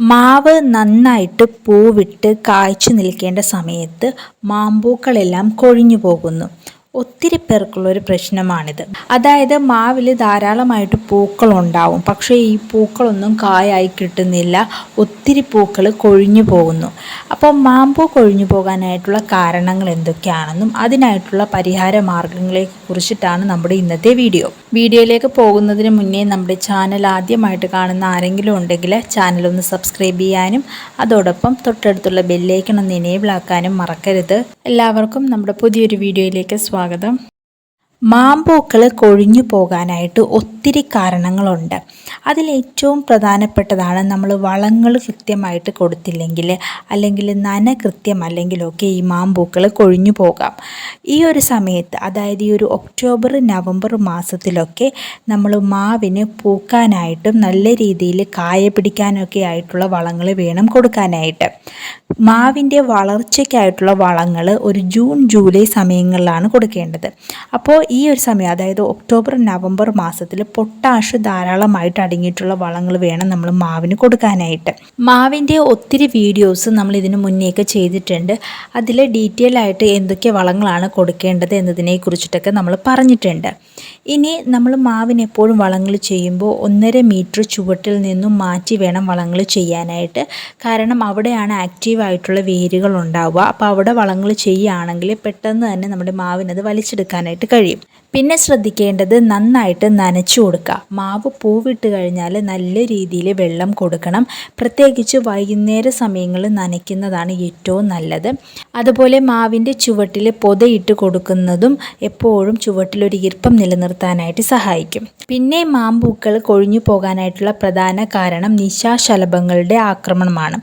മാവ് നന്നായിട്ട് പൂവിട്ട് കായ്ച്ചു നിൽക്കേണ്ട സമയത്ത് മാമ്പൂക്കളെല്ലാം കൊഴിഞ്ഞു പോകുന്നു. ഒത്തിരി പേർക്കുള്ള ഒരു പ്രശ്നമാണിത്. അതായത് മാവിൽ ധാരാളമായിട്ട് പൂക്കൾ ഉണ്ടാവും പക്ഷേ ഈ പൂക്കളൊന്നും കായായി കിട്ടുന്നില്ല. ഒത്തിരി പൂക്കൾ കൊഴിഞ്ഞു പോകുന്നു. അപ്പോൾ മാമ്പൂ കൊഴിഞ്ഞു പോകാനായിട്ടുള്ള കാരണങ്ങൾ എന്തൊക്കെയാണെന്നും അതിനായിട്ടുള്ള പരിഹാര മാർഗങ്ങളെ കുറിച്ചിട്ടാണ് നമ്മുടെ ഇന്നത്തെ വീഡിയോ. വീഡിയോയിലേക്ക് പോകുന്നതിന് മുന്നേ നമ്മുടെ ചാനൽ ആദ്യമായിട്ട് കാണുന്ന ആരെങ്കിലും ഉണ്ടെങ്കിൽ ചാനൽ ഒന്ന് സബ്സ്ക്രൈബ് ചെയ്യാനും അതോടൊപ്പം തൊട്ടടുത്തുള്ള ബെല്ലേക്കൺ ഒന്ന് എനേബിൾ ആക്കാനും മറക്കരുത്. എല്ലാവർക്കും നമ്മുടെ പുതിയൊരു വീഡിയോയിലേക്ക് സ്വാഗതം മാമ്പൂക്കൾ കൊഴിഞ്ഞു പോകാനായിട്ട് ഒത്തിരി കാരണങ്ങളുണ്ട്. അതിൽ ഏറ്റവും പ്രധാനപ്പെട്ടതാണ് നമ്മൾ വളങ്ങൾ കൃത്യമായിട്ട് കൊടുത്തില്ലെങ്കിൽ അല്ലെങ്കിൽ നന കൃത്യമല്ലെങ്കിലൊക്കെ ഈ മാമ്പൂക്കൾ കൊഴിഞ്ഞു പോകാം. ഈ ഒരു സമയത്ത് അതായത് ഈ ഒരു ഒക്ടോബർ നവംബർ മാസത്തിലൊക്കെ നമ്മൾ മാവിന് പൂക്കാനായിട്ടും നല്ല രീതിയിൽ കായ പിടിക്കാനൊക്കെ ആയിട്ടുള്ള വളങ്ങൾ വേണം കൊടുക്കാനായിട്ട്. മാവിന്റെ വളർച്ചയ്ക്കായിട്ടുള്ള വളങ്ങൾ ഒരു ജൂൺ ജൂലൈ സമയങ്ങളിലാണ് കൊടുക്കേണ്ടത്. അപ്പോൾ ഈ ഒരു സമയം അതായത് ഒക്ടോബർ നവംബർ മാസത്തിൽ പൊട്ടാഷ് ധാരാളമായിട്ട് അടങ്ങിയിട്ടുള്ള വളങ്ങൾ വേണം നമ്മൾ മാവിന് കൊടുക്കാനായിട്ട്. മാവിന്റെ ഒത്തിരി വീഡിയോസ് നമ്മൾ ഇതിനു മുന്നേയൊക്കെ ചെയ്തിട്ടുണ്ട്. അതിൽ ഡീറ്റെയിൽ ആയിട്ട് എന്തൊക്കെ വളങ്ങളാണ് കൊടുക്കേണ്ടത് എന്നതിനെ കുറിച്ചിട്ടൊക്കെ നമ്മൾ പറഞ്ഞിട്ടുണ്ട്. ഇനി നമ്മൾ മാവിന് എപ്പോഴും വളങ്ങൾ ചെയ്യുമ്പോൾ ഒന്നര മീറ്റർ ചുവട്ടിൽ നിന്നും മാറ്റി വേണം വളങ്ങൾ ചെയ്യാനായിട്ട്. കാരണം അവിടെയാണ് ആക്റ്റീവായിട്ടുള്ള വേരുകൾ ഉണ്ടാവുക. അപ്പോൾ അവിടെ വളങ്ങൾ ചെയ്യുകയാണെങ്കിൽ പെട്ടെന്ന് തന്നെ നമ്മുടെ മാവിനത് വലിച്ചെടുക്കാനായിട്ട് കഴിയും. പിന്നെ ശ്രദ്ധിക്കേണ്ടത് നന്നായിട്ട് നനച്ചു കൊടുക്കുക. മാവ് പൂവിട്ട് കഴിഞ്ഞാൽ നല്ല രീതിയിൽ വെള്ളം കൊടുക്കണം. പ്രത്യേകിച്ച് വൈകുന്നേര സമയങ്ങളിൽ നനയ്ക്കുന്നതാണ് ഏറ്റവും നല്ലത്. അതുപോലെ മാവിന്റെ ചുവട്ടിൽ പൊതയിട്ട് കൊടുക്കുന്നതും എപ്പോഴും ചുവട്ടിലൊരു ഈർപ്പം നിലനിർത്താനായിട്ട് സഹായിക്കും. പിന്നെ മാമ്പൂക്കൾ കൊഴിഞ്ഞു പോകാനായിട്ടുള്ള പ്രധാന കാരണം നിശാശലഭങ്ങളുടെ ആക്രമണമാണ്.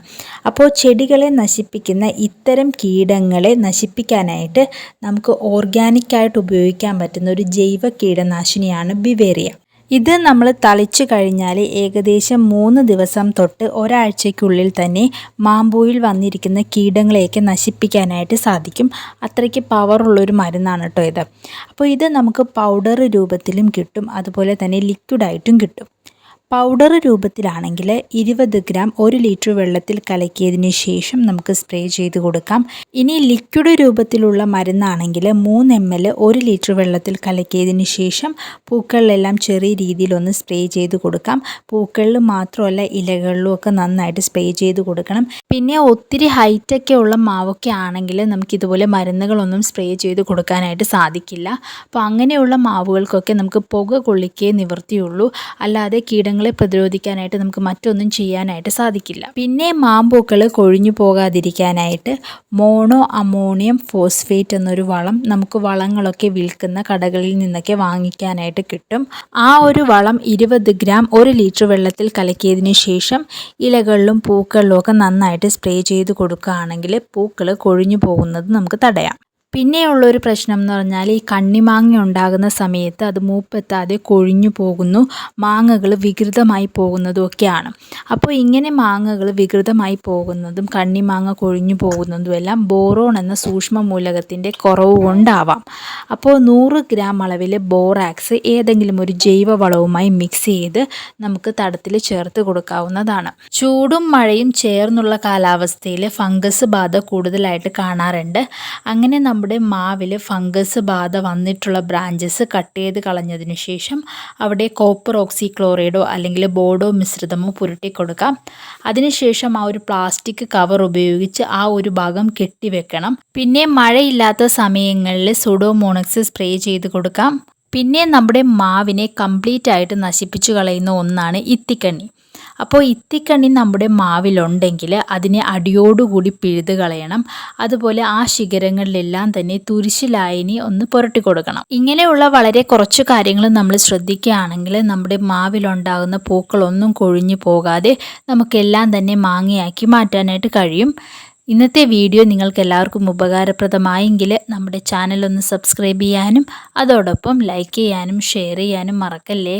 അപ്പോൾ ചെടികളെ നശിപ്പിക്കുന്ന ഇത്തരം കീടങ്ങളെ നശിപ്പിക്കാനായിട്ട് നമുക്ക് ഓർഗാനിക്കായിട്ട് ഉപയോഗിക്കാൻ പറ്റുന്ന ഒരു ജൈവ കീടനാശിനിയാണ് ബിവേറിയ. ഇത് നമ്മൾ തളിച്ചു കഴിഞ്ഞാൽ ഏകദേശം മൂന്ന് ദിവസം തൊട്ട് ഒരാഴ്ചയ്ക്കുള്ളിൽ തന്നെ മാമ്പൂയിൽ വന്നിരിക്കുന്ന കീടങ്ങളെയൊക്കെ നശിപ്പിക്കാനായിട്ട് സാധിക്കും. അത്രയ്ക്ക് പവറുള്ളൊരു മരുന്നാണ് കേട്ടോ ഇത്. അപ്പോൾ ഇത് നമുക്ക് പൗഡർ രൂപത്തിലും കിട്ടും. അതുപോലെ തന്നെ ലിക്വിഡായിട്ടും കിട്ടും. പൗഡർ രൂപത്തിലാണെങ്കിൽ ഇരുപത് ഗ്രാം ഒരു ലിറ്റർ വെള്ളത്തിൽ കലക്കിയതിന് ശേഷം നമുക്ക് സ്പ്രേ ചെയ്ത് കൊടുക്കാം. ഇനി ലിക്വിഡ് രൂപത്തിലുള്ള മരുന്നാണെങ്കിൽ മൂന്ന് എം എൽ ഒരു ലിറ്റർ വെള്ളത്തിൽ കലക്കിയതിന് ശേഷം പൂക്കളിലെല്ലാം ചെറിയ രീതിയിലൊന്ന് സ്പ്രേ ചെയ്ത് കൊടുക്കാം. പൂക്കളിൽ മാത്രമല്ല ഇലകളിലും ഒക്കെ നന്നായിട്ട് സ്പ്രേ ചെയ്ത് കൊടുക്കണം. പിന്നെ ഒത്തിരി ഹൈറ്റൊക്കെ ഉള്ള മാവൊക്കെ ആണെങ്കിൽ നമുക്കിതുപോലെ മരുന്നുകളൊന്നും സ്പ്രേ ചെയ്ത് കൊടുക്കാനായിട്ട് സാധിക്കില്ല. അപ്പോൾ അങ്ങനെയുള്ള മാവുകൾക്കൊക്കെ നമുക്ക് പുക കൊള്ളിക്കേ നിവൃത്തിയുള്ളൂ. അല്ലാതെ കീടങ്ങൾ രോഗങ്ങളെ പ്രതിരോധിക്കാനായിട്ട് നമുക്ക് മറ്റൊന്നും ചെയ്യാനായിട്ട് സാധിക്കില്ല. പിന്നെ മാമ്പൂക്കൾ കൊഴിഞ്ഞു പോകാതിരിക്കാനായിട്ട് മോണോ അമോണിയം ഫോസ്ഫേറ്റ് എന്നൊരു വളം നമുക്ക് വളങ്ങളൊക്കെ വിൽക്കുന്ന കടകളിൽ നിന്നൊക്കെ വാങ്ങിക്കാനായിട്ട് കിട്ടും. ആ ഒരു വളം ഇരുപത് ഗ്രാം ഒരു ലിറ്റർ വെള്ളത്തിൽ കലക്കിയതിന് ശേഷം ഇലകളിലും പൂക്കളിലും ഒക്കെ നന്നായിട്ട് സ്പ്രേ ചെയ്ത് കൊടുക്കുകയാണെങ്കിൽ പൂക്കൾ കൊഴിഞ്ഞു പോകുന്നത് നമുക്ക് തടയാം. പിന്നെയുള്ളൊരു പ്രശ്നം എന്ന് പറഞ്ഞാൽ ഈ കണ്ണിമാങ്ങ ഉണ്ടാകുന്ന സമയത്ത് അത് മൂപ്പെത്താതെ കൊഴിഞ്ഞു പോകുന്നു മാങ്ങകൾ വികൃതമായി പോകുന്നതും ഒക്കെയാണ് അപ്പോൾ ഇങ്ങനെ മാങ്ങകൾ വികൃതമായി പോകുന്നതും കണ്ണിമാങ്ങ കൊഴിഞ്ഞു പോകുന്നതും എല്ലാം ബോറോൺ എന്ന സൂക്ഷ്മ മൂലകത്തിന്റെ കുറവ് കൊണ്ടാവാം. അപ്പോൾ നൂറ് ഗ്രാം അളവിൽ ബോറാക്സ് ഏതെങ്കിലും ഒരു ജൈവ വളവുമായി മിക്സ് ചെയ്ത് നമുക്ക് തടത്തിൽ ചേർത്ത് കൊടുക്കാവുന്നതാണ്. ചൂടും മഴയും ചേർന്നുള്ള കാലാവസ്ഥയിൽ ഫംഗസ് ബാധ കൂടുതലായിട്ട് കാണാറുണ്ട്. അങ്ങനെ നമ്മുടെ മാവിൽ ഫംഗസ് ബാധ വന്നിട്ടുള്ള ബ്രാഞ്ചസ് കട്ട് ചെയ്ത് കളഞ്ഞതിന് ശേഷം അവിടെ കോപ്പർ ഓക്സി ക്ലോറൈഡോ അല്ലെങ്കിൽ ബോഡോ മിശ്രിതമോ പുരട്ടി കൊടുക്കാം. അതിനുശേഷം ആ ഒരു പ്ലാസ്റ്റിക് കവർ ഉപയോഗിച്ച് ആ ഒരു ഭാഗം കെട്ടിവെക്കണം പിന്നെ മഴയില്ലാത്ത സമയങ്ങളിൽ സുഡോമോണക്സ് സ്പ്രേ ചെയ്ത് കൊടുക്കാം. പിന്നെ നമ്മുടെ മാവിനെ കംപ്ലീറ്റ് ആയിട്ട് നശിപ്പിച്ചു കളയുന്ന ഒന്നാണ് ഇത്തിക്കണ്ണി. അപ്പോൾ ഇത്തിക്കണ്ണി നമ്മുടെ മാവിലുണ്ടെങ്കിൽ അതിനെ അടിയോടുകൂടി പിഴുത് കളയണം. അതുപോലെ ആ ശിഖരങ്ങളിലെല്ലാം തന്നെ തുരിശിലായനി ഒന്ന് പുരട്ടി കൊടുക്കണം. ഇങ്ങനെയുള്ള വളരെ കുറച്ച് കാര്യങ്ങൾ നമ്മൾ ശ്രദ്ധിക്കുകയാണെങ്കിൽ നമ്മുടെ മാവിലുണ്ടാകുന്ന പൂക്കളൊന്നും കൊഴിഞ്ഞു പോകാതെ നമുക്കെല്ലാം തന്നെ മാങ്ങയാക്കി മാറ്റാനായിട്ട് കഴിയും. ഇന്നത്തെ വീഡിയോ നിങ്ങൾക്ക് എല്ലാവർക്കും ഉപകാരപ്രദമായെങ്കിൽ നമ്മുടെ ചാനൽ ഒന്ന് സബ്സ്ക്രൈബ് ചെയ്യാനും അതോടൊപ്പം ലൈക്ക് ചെയ്യാനും ഷെയർ ചെയ്യാനും മറക്കല്ലേ?